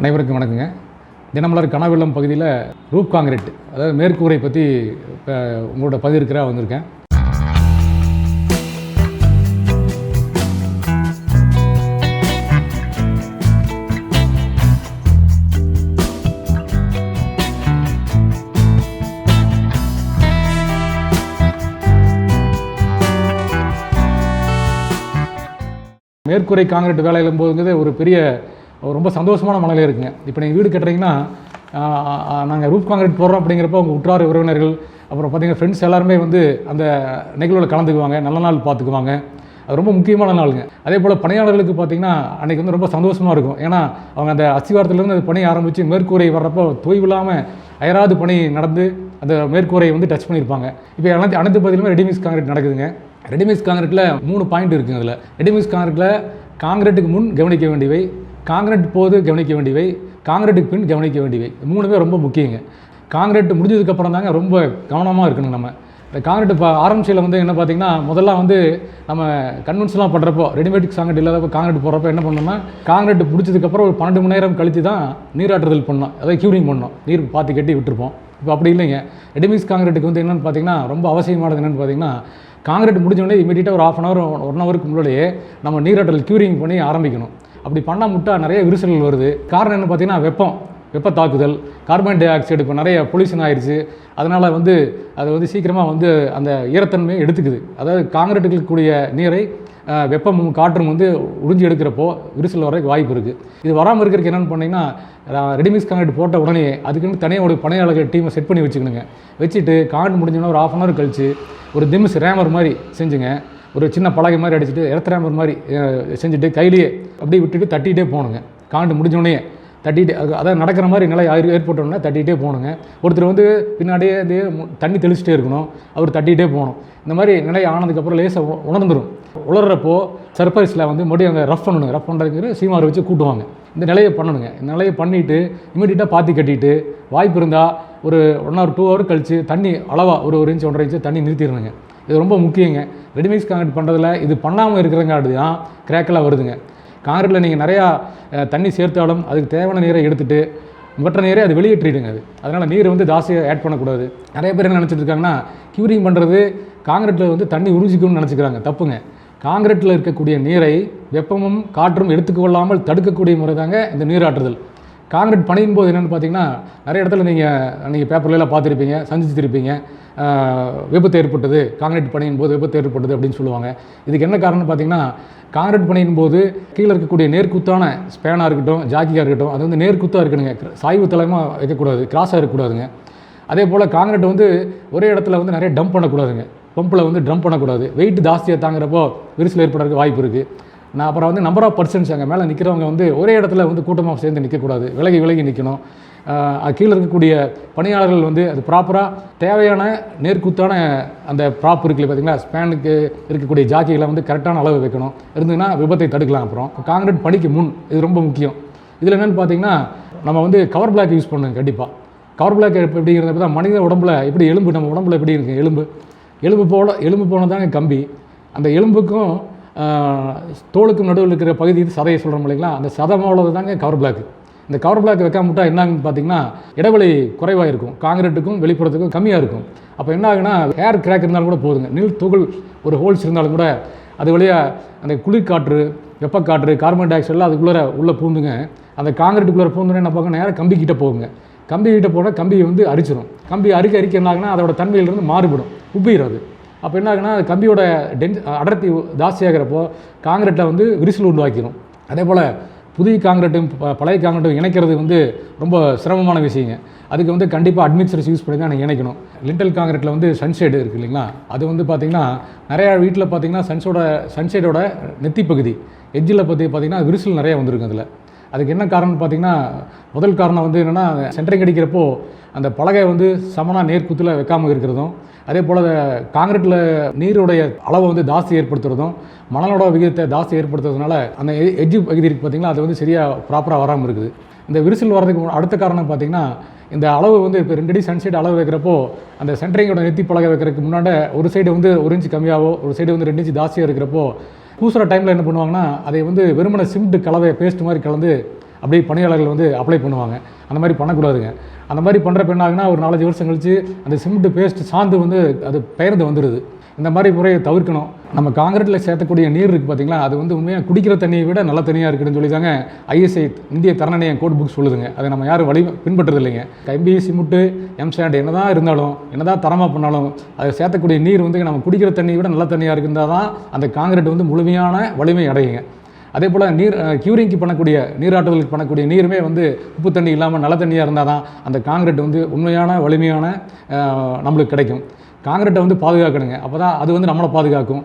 அனைவருக்கும் வணக்கங்க. தினமலர் கனவெல்லம் பகுதியில் ரூப் காங்கிரீட் அதாவது மேற்கூரை பற்றி இப்போ உங்களோட பதிவிற்கிறா வந்திருக்கேன். மேற்கூரை காங்கிரீட் வேலையிலும் போதுங்கிறது ஒரு பெரிய ரொம்ப சந்தோஷமான மனநிலை இருக்குங்க. இப்போ நீங்கள் வீடு கட்டுறீங்கன்னா நாங்கள் ரூப் காங்கிரீட் போடுறோம் அப்படிங்கிறப்ப உங்கள் உற்றார் உறவினர்கள் அப்புறம் பார்த்தீங்கன்னா ஃப்ரெண்ட்ஸ் எல்லாருமே வந்து அந்த நிகழ்வில் கலந்துக்குவாங்க நல்ல நாள் பார்த்துக்குவாங்க அது ரொம்ப முக்கியமான நாளுங்க. அதே போல் பணியாளர்களுக்கு பார்த்தீங்கன்னா அன்றைக்கி வந்து ரொம்ப சந்தோஷமாக இருக்கும். ஏன்னா அவங்க அந்த அஸ்திவாரத்துலேருந்து அந்த பணி ஆரம்பித்து மேற்கூரை வர்றப்போ தொய்வில்லாமல் அயராது பணி நடந்து அந்த மேற்கூரையை வந்து டச் பண்ணியிருப்பாங்க. இப்போ அனைத்து அனைத்து பகுதியிலுமே ரெடிமிக்ஸ் காங்கிரீட் நடக்குதுங்க. ரெடிமிக்ஸ் காங்கிரீட்டில் மூணு பாயிண்ட் இருக்குங்க அதில். ரெடிமிக்ஸ் காங்கிரீட்டில் காங்கிரீட்டுக்கு முன் கவனிக்க வேண்டியவை காங்கிரட் போது கவனிக்க வேண்டியவை காங்கிரட்டுக்கு பின் கவனிக்க வேண்டியவை. மூணுமே ரொம்ப முக்கியங்க. காங்கிரட் முடிஞ்சதுக்கப்புறம் தாங்க ரொம்ப கவனமாக இருக்கணும் நம்ம. இந்த காங்கிரட் இப்போ ஆரம்பிச்சியில் வந்து என்ன பார்த்தீங்கன்னா முதல்ல வந்து நம்ம கன்வென்ஸ்லாம் பண்ணுறப்போ ரெடிமேட் காங்கிரட் இல்லாதப்போ காங்கிரட் போடுறப்போ என்ன பண்ணோம்னா காங்கிரட் பிடிச்சதுக்கப்புறம் ஒரு பன்னெண்டு மணி நேரம் கழித்து தான் நீராட்டுதல் பண்ணோம். அதாவது க்யூரிங் பண்ணோம். நீர் பாத்தி கட்டி விட்டுருப்போம். இப்போ அப்படி இல்லைங்க. ரெடிமிக்ஸ் காங்கிரட்டுக்கு வந்து என்னென்னு பார்த்தீங்கன்னா ரொம்ப அவசியமானது என்னென்னு பார்த்தீங்கன்னா காங்கிரட் முடிஞ்சோடனே இமீடியட்டாக ஒரு ஆஃப் அன் ஹவர் ஒன் ஹவருக்கு முன்னாடியே நம்ம நீராட்டல் க்யூரிங் பண்ணி ஆரம்பிக்கணும். அப்படி பண்ணால் முட்டா நிறைய விரிசல்கள் வருது. காரணம் என்ன பார்த்தீங்கன்னா வெப்பம். வெப்ப தாக்குதல் கார்பன் டை ஆக்சைடு இப்போ நிறைய பொல்யூஷன் ஆயிடுச்சு அதனால் வந்து அது வந்து சீக்கிரமாக வந்து அந்த ஈரத்தன்மையை எடுத்துக்குது. அதாவது காங்கிரீட்டுக்கு இருக்கக்கூடிய நீரை வெப்பமும் காற்றும் வந்து உறிஞ்சி எடுக்கிறப்போ விரிசல் வரைக்கும் வாய்ப்பு இருக்குது இது வராமல் இருக்கிறதுக்கு என்னென்னு பண்ணிங்கன்னா ரெடிமிக்ஸ் காங்கிரீட் போட்ட உடனே அதுக்குன்னு தனியாக ஒரு பணியாளர்கள் டீமை செட் பண்ணி வச்சுக்கணுங்க. வச்சுட்டு காண்டு முடிஞ்சோன்னா ஒரு ஆஃப் அன் ஹவர் கழிச்சு ஒரு திம்ஸ் ரேமர் மாதிரி செஞ்சுங்க. ஒரு சின்ன பலகை மாதிரி அடிச்சுட்டு எர்த் மாதிரி செஞ்சுட்டு கையிலேயே அப்படியே விட்டுட்டு தட்டிகிட்டே போகணுங்க காண்டு முடிஞ்சோடனே தட்டிகிட்டு அது அதான் நடக்கிற மாதிரி நிலை ஏற்பட்டோன்னா தட்டிகிட்டே போகணுங்க ஒருத்தர் வந்து பின்னாடியே வந்து தண்ணி தெளிச்சிட்டே இருக்கணும். அவர் தட்டிகிட்டே போகணும். இந்த மாதிரி நிலை ஆனதுக்கப்புறம் லேசாக உணர்ந்துடும் உளர்றப்போ சர்ப்ரைஸில் வந்து மறுபடியும் அங்கே ரஃப் பண்ணணுங்க. ரஃப் பண்ணுறதுக்கு சீமாரை வச்சு கூட்டுவாங்க. இந்த நிலையை பண்ணணுங்க இந்த நிலையை பண்ணிவிட்டு இமீடியட்டாக பாத்தி கட்டிட்டு வாய்ப்பு இருந்தால் ஒரு ஒன் ஹவர் டூ ஹவர் கழித்து தண்ணி அளவாக ஒரு ஒரு இன்ச் ஒன்றரை இன்ச்சு தண்ணி நிறுத்திடணுங்க. இது ரொம்ப முக்கியங்க. ரெடிமிக்ஸ் காங்கிரீட் பண்ணுறதுல இது பண்ணாமல் இருக்கிறங்காட்டு தான் கிராக்கெல்லாம் வருதுங்க. காங்கிரீட்டில் நீங்கள் நிறையா தண்ணி சேர்த்தாலும் அதுக்கு தேவையான நீரை எடுத்துட்டு மற்ற நீரை அது வெளியேற்றிடுங்க அது. அதனால் நீரை வந்து ஜாஸ்தியாக ஆட் பண்ணக்கூடாது. நிறைய பேர் என்ன நினச்சிட்டு இருக்காங்கன்னா க்யூரிங் பண்ணுறது காங்கிரீட்டில் வந்து தண்ணி உறிஞ்சிக்கணும்னு நினச்சிக்கிறாங்க. தப்புங்க. காங்கிரீட்டில் இருக்கக்கூடிய நீரை வெப்பமும் காற்றும் எடுத்துக்கொள்ளாமல் தடுக்கக்கூடிய முறை தாங்க இந்த நீராற்றுதல். காங்கிரீட் பணியின் போது என்னென்னு பார்த்தீங்கன்னா நிறைய இடத்துல நீங்கள் நீங்கள் பேப்பர்லாம் பார்த்துருப்பீங்க சந்திச்சிருப்பீங்க. விபத்து ஏற்பட்டது காங்கிரீட் பணியின் போது விபத்து ஏற்பட்டது அப்படின்னு சொல்லுவாங்க. இதுக்கு என்ன காரணம்னு பார்த்தீங்கன்னா காங்கிரீட் பணியின் போது கீழே இருக்கக்கூடிய நேர்க்குத்தான ஸ்பேனாக இருக்கட்டும் ஜாக்கியாக இருக்கட்டும் அது வந்து நேர்க்குத்தாக இருக்கணுங்க. சாய்வு தலைமாக வைக்கக்கூடாது கிராஸாக இருக்கக்கூடாதுங்க. அதே போல் காங்கிரீட் வந்து ஒரே இடத்துல வந்து நிறைய டம்ப் பண்ணக்கூடாதுங்க. பம்பில் வந்து ட்ரம் பண்ணக்கூடாது. வெயிட் ஜாஸ்தியாக தாங்குறப்போ விரிசல் ஏற்படுறதுக்கு வாய்ப்பு இருக்குது நான் அப்புறம் வந்து நம்பர் ஆஃப் பர்சன்ஸ் அங்கே மேலே நிற்கிறவங்க வந்து ஒரே இடத்துல வந்து கூட்டமாக சேர்ந்து நிற்கக்கூடாது விலகி விலகி நிற்கணும் கீழே இருக்கக்கூடிய பணியாளர்கள் வந்து அது ப்ராப்பராக தேவையான நேர்குத்தான அந்த ப்ராப் இருக்குல்ல பார்த்தீங்களா ஸ்பேனுக்கு இருக்கக்கூடிய ஜாக்கிகளை வந்து கரெக்டான அளவு வைக்கணும். இருந்ததுன்னா விபத்தை தடுக்கலாம் அப்புறம். காங்கிரீட் பணிக்கு முன் இது ரொம்ப முக்கியம். இதில் என்னென்னு பார்த்தீங்கன்னா நம்ம வந்து கவர் பிளாக் யூஸ் பண்ணுங்க கண்டிப்பாக கவர் பிளாக் எப்படிங்கிறத பார்த்தா மனித உடம்புல எப்படி எலும்பு நம்ம உடம்புல எப்படி இருக்குது எலும்பு. எலும்பு போல எலும்பு போனதாங்க கம்பி. அந்த எலும்புக்கும் தோலுக்கு நடுவில் இருக்கிற பகுதி சதையை சொல்கிறோம் இல்லைங்களா? அந்த சதமோளது தாங்க கவர் பிளாக் இந்த கவர் பிளாக் வைக்காம விட்டா என்னன்னு பார்த்தீங்கன்னா இடைவெளி குறைவாக இருக்கும் காங்கிரீட்டுக்கும் வெளிப்புறத்துக்கும் கம்மியாக இருக்கும். அப்போ என்ன ஆகுனா ஏர் கிராக் இருந்தாலும் கூட போதுங்க. நெல் துகள் ஒரு ஹோல்ஸ் இருந்தாலும் கூட அது வழியாக அந்த குளிர்காற்று வெப்பக்காற்று கார்பன் டை ஆக்சைடெலாம் அதுக்குள்ளே உள்ளே பூந்துங்க. அந்த காங்கிரீட்டுக்குள்ளே பூந்துன்னு என்ன பார்க்க நேரம் கம்பிக்கிட்ட போகுங்க. கம்பி கிட்ட போனால் கம்பியை வந்து அரிச்சிடும் கம்பி அரிக்க அரிக்க என்ன அதோட தன்மையிலிருந்து மாறுபடும். உப்பிடும் அது அப்போ என்ன ஆகுனா கம்பியோட டென் அடர்த்தி ஜாஸ்தியாகிறப்போ காங்கிரீட்டில் வந்து விரிசல் உண்டாக்கிடும் அதே போல் புதிய காங்கிரீட்டும் ப- பழைய காங்கிரீட்டும் இணைக்கிறது வந்து ரொம்ப சிரமமான விஷயங்க. அதுக்கு வந்து கண்டிப்பாக அட்மிக்சர்ஸ் யூஸ் பண்ணி தான் நீங்கள் இணைக்கணும். லிண்டல் காங்கிரீட்டில் வந்து சன்ஷேடு இருக்குது இல்லைங்களா? அது வந்து பார்த்திங்கன்னா நிறையா வீட்டில் பார்த்தீங்கன்னா சன்ஷோட சன்ஷேடோட நெத்தி பகுதி. எட்ஜில் பற்றி பார்த்திங்கன்னா விரிசல் நிறைய வந்திருக்கு அதில். அதுக்கு என்ன காரணம்னு பார்த்தீங்கன்னா முதல் காரணம் வந்து என்னென்னா சென்டரிங் அடிக்கிறப்போ அந்த பலகை வந்து சமனாக நேர்குத்தில் வைக்காமல் இருக்கிறதும் அதே போல் காங்கிரீட்டில் நீருடைய அளவை வந்து ஜாஸ்தி ஏற்படுத்துறதும் மணலோட விகிதத்தை ஜாஸ்தி ஏற்படுத்துறதுனால அந்த எட்ஜு பகுதி இருக்குது பார்த்தீங்களா அது வந்து சரியாக ப்ராப்பராக வராமல் இருக்குது. இந்த விரிசல் வரதுக்கு அடுத்த காரணம் பார்த்தீங்கன்னா இந்த அளவு வந்து இப்போ ரெண்டு அடி சன்சைடு அளவு வைக்கிறப்போ அந்த சென்டரிங்கோட நெத்தி பழக வைக்கிறதுக்கு முன்னாடி ஒரு சைடு வந்து ஒரு இன்ச்சு கம்மியாகவோ ஒரு சைடு வந்து ரெண்டு இன்ச்சு ஜாஸ்தியாக இருக்கிறப்போ பூசுகிற டைமில் என்ன பண்ணுவாங்கன்னா அதை வந்து வெறுமனை சிமெண்ட் கலவை பேஸ்ட் மாதிரி கலந்து அப்படியே பணியாளர்கள் வந்து அப்ளை பண்ணுவாங்க. அந்த மாதிரி பண்ணக்கூடாதுங்க. அந்த மாதிரி பண்ணுறப்ப என்ன ஆகுனா ஒரு நாலஞ்சு வருஷம் கழித்து அந்த சிமெண்ட் பேஸ்ட் சாந்து வந்து அது பெயர்ந்து வந்துடுது இந்த மாதிரி முறையை தவிர்க்கணும். நம்ம காங்கிரீட்டில் சேர்த்தக்கூடிய நீர் இருக்குது பார்த்தீங்களா அது வந்து உண்மையாக குடிக்கிற தண்ணியை விட நல்ல தண்ணியாக இருக்குதுன்னு சொல்லி தாங்க ஐஎஸ்ஐ இந்திய தரநிலையம் கோட் புக் சொல்லுதுங்க. அதை நம்ம யாரும் வழி பின்பற்றுறது இல்லைங்க கம்பி சிமுட்டு எம்சாண்ட் என்ன தான் இருந்தாலும் என்ன தான் தரமாக பண்ணாலும் அதை சேர்த்தக்கூடிய நீர் வந்து நம்ம குடிக்கிற தண்ணியை விட நல்ல தண்ணியாக இருந்தால் தான் அந்த காங்கிரீட் வந்து முழுமையான வலிமை அடையுங்க. அதே போல் நீர் க்யூரிங்க்கு பண்ணக்கூடிய நீராட்டுதலுக்கு பண்ணக்கூடிய நீருமே வந்து உப்பு தண்ணி இல்லாமல் நல்ல தண்ணியாக இருந்தால் தான் அந்த காங்கிரீட் வந்து உண்மையான வலிமையான நம்மளுக்கு கிடைக்கும். காங்கிரீட்டை வந்து பாதுகாக்கணுங்க. அப்போ தான் அது வந்து நம்மளை பாதுகாக்கும்.